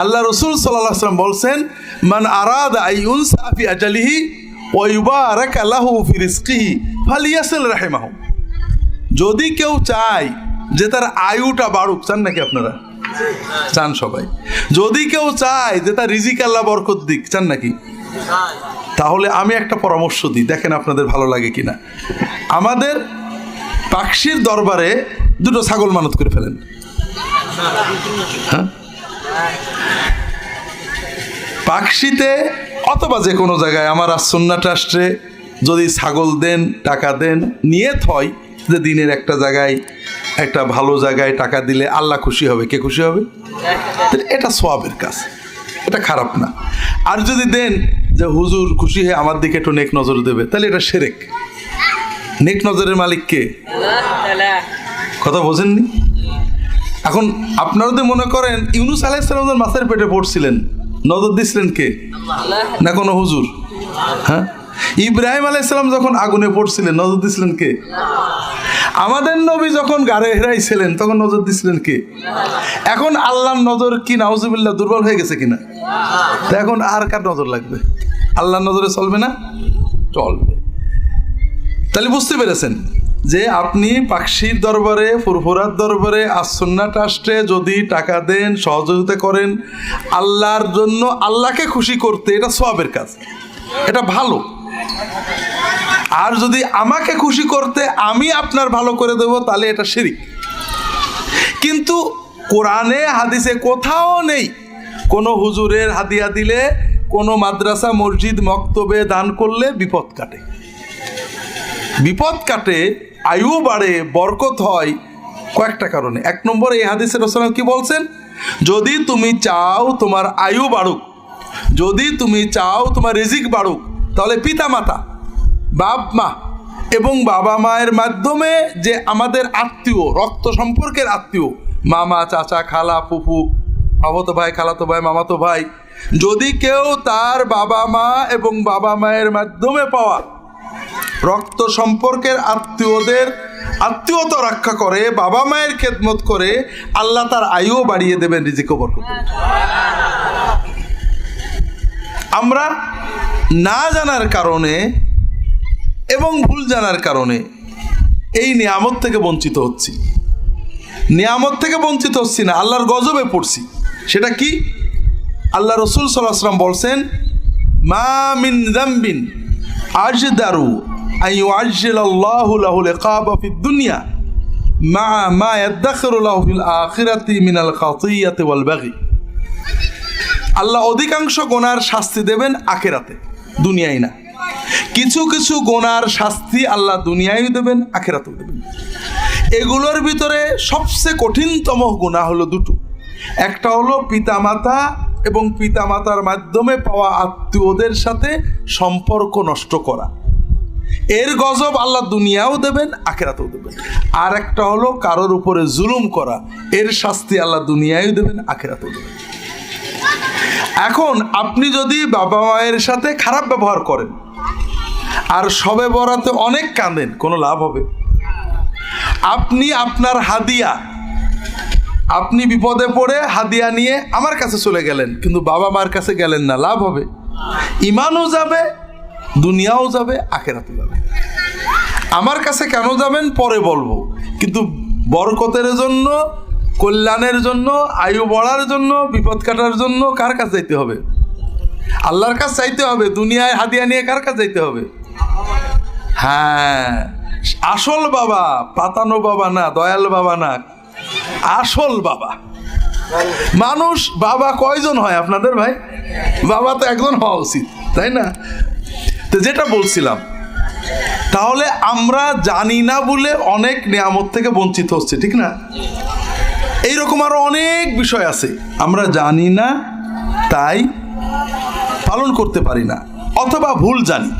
আল্লাহ রসুল সাল্লাহ সাল্লাম বলছেন, মান আরাদ সাফি যদি কেউ চায় যে তার আয়ুটা বাড়ুক, চান নাকি আপনারা? চান সবাই। যদি কেউ চায় যে তার রিজিক আল্লাহ বরকত দিক, চান নাকি? তাহলে আমি একটা পরামর্শ দিই, দেখেন আপনাদের ভালো লাগে কিনা। আমাদের পাকশির দরবারে দুটো ছাগল মানত করে ফেলেন। হ্যাঁ? পাকশিতে অথবা যে কোনো জায়গায় আমার আসন্না ট্রাস্টে যদি ছাগল দেন টাকা দেন নিয়ে থয় যে দিনের একটা জায়গায় একটা ভালো জায়গায় টাকা দিলে আল্লাহ খুশি হবে। কে খুশি হবে? এটা সোয়াবের কাজ। এটা খারাপ না। আর যদি দেন যে হুজুর খুশি হয়ে আমার দিকে একটু নেক নজর দেবে তাহলে এটা সেরেক। নেক নজরের মালিককে কথা বোঝেননি? এখন আপনারা যদি মনে করেন, ইউনুস আলাইসালাম মাছের পেটে পড়ছিলেন, নজর দিছিলেন কে? না কোনো হুজুর? হ্যাঁ? ইব্রাহিম আলাইসালাম যখন আগুনে পড়ছিলেন, নজর দিছিলেন কে? আমাদের নবী যখন গাড়ে হেরাইছিলেন, তখন নজর দিছিলেন কে? এখন আল্লাহর নজর কি, নাউজুবিল্লাহ, দুর্বল হয়ে গেছে কিনা? তা এখন আর কার নজর লাগবে? আল্লাহর নজরে চলবে না? চলবে। তাহলে বুঝতে পেরেছেন? যে আপনি পাকশির দরবারে, ফুরফুরার দরবারে আসন্না ট্রাস্টে যদি টাকা দেন, সহযোগিতা করেন, আল্লাহর জন্য আল্লাহকে খুশি করতে এটা সবের কাজ। এটা ভালো। আর যদি আমাকে খুশি করতে আমি আপনার ভালো করে দেব, তাহলে এটা শিরিক। কিন্তু কোরআনে, হাদিসে কোথাও নেই। কোনো হুজুরের হাদিয়া দিলে, কোনো মাদ্রাসা, মসজিদ, মক্তবে দান করলে বিপদ কাটে। বিপদ কাটে, আয়ু বাড়ে, বরকত হয় কয়েকটা কারণে। এক নম্বর এই হাদিসের রসলাম কি বলছেন? যদি তুমি চাও তোমার আয়ু বাড়ুক, যদি তুমি চাও তোমার রিজিক বাড়ুক, তাহলে পিতা মাতা বাপ মা এবং বাবা মায়ের মাধ্যমে যে আমাদের আত্মীয়, রক্ত সম্পর্কের আত্মীয়, মামা, চাচা, খালা, ফুফু মামাতো ভাই, খালাতো ভাই, মামাতো ভাই, যদি কেউ তার বাবা মা এবং বাবা মায়ের মাধ্যমে পাওয়া রক্ত সম্পর্কের আত্মীয়দের আত্মীয়তা রক্ষা করে, বাবা মায়ের খেদমত করে, আল্লাহ তার আয়ুও বাড়িয়ে দেবেন রিজিক বরকত। আমরা না জানার কারণে এবং ভুল জানার কারণে এই নিয়ামত থেকে বঞ্চিত হচ্ছি। নিয়ামত থেকে বঞ্চিত হচ্ছি না, আল্লাহর গজবে পড়ছি। সেটা কি? আল্লাহ রসুল সাল্লাহ আসলাম বলছেন, মা মিন দাম্বিন আজদারু আই আজ্জিল আল্লাহু লাহুল ইকাবা ফিদ দুনিয়া মা মা ইয়াদাখিরু লাহু ফিল আখিরাতি মিনাল খাতিয়াতি ওয়াল বাগি আল্লাহ অধিকাংশ গোনার শাস্তি দেবেন আখেরাতে, দুনিয়ায় না। কিছু কিছু গোনার শাস্তি আল্লাহ দুনিয়ায় দেবেন, আখেরাতেও দেবেন। এগুলোর ভিতরে সবচেয়ে কঠিনতম গুণা হলো দুটো। একটা হলো পিতামাতা এবং পিতামাতার মাধ্যমে পাওয়া আত্মীয়দের সাথে সম্পর্ক নষ্ট করা। এর গজব আল্লাহ দুনিয়াও দেবেন, আখেরাতেও দেবেন। আর একটা হলো কারোর উপরে জুলুম করা, এর শাস্তি আল্লাহ দুনিয়ায় দেবেন, আখেরাতেও দেবেন। এখন আপনি যদি বাবা মায়ের সাথে খারাপ ব্যবহার করেন, আর সবে বরাতে অনেক কাঁদেন, কোনো লাভ হবে? আপনি আপনার হাদিয়া, আপনি বিপদে পড়ে হাদিয়া নিয়ে আমার কাছে চলে গেলেন, কিন্তু বাবা মার কাছে গেলেন না, লাভ হবে? ইমানও যাবে দুনিয়াও যাবে আখেরাতে যাবে। আমার কাছে কেন যাবেন, পরে বলব। কিন্তু বরকতের জন্য, কল্যাণের জন্য, আয়ু বাড়ার জন্য, বিপদ কাটার জন্য কার কাছে যাইতে হবে? আল্লাহর কাছে চাইতে হবে, দুনিয়ায় হাদিয়া নিয়ে কার কাছে যাইতে হবে? হ্যাঁ আসল বাবা, পাতানো বাবা না, দয়াল বাবা না, আসল বাবা। মানুষ, বাবা কয়জন হয় আপনাদের ভাই? বাবা তো একজন হওয়া উচিত, তাই না? তো যেটা বলছিলাম, তাহলে আমরা জানি না বলে অনেক নিয়ামত থেকে বঞ্চিত হচ্ছে, ঠিক না? এইরকম আরও অনেক বিষয় আছে। আমরা জানি না, তাই পালন করতে পারি না, অথবা ভুল জানি।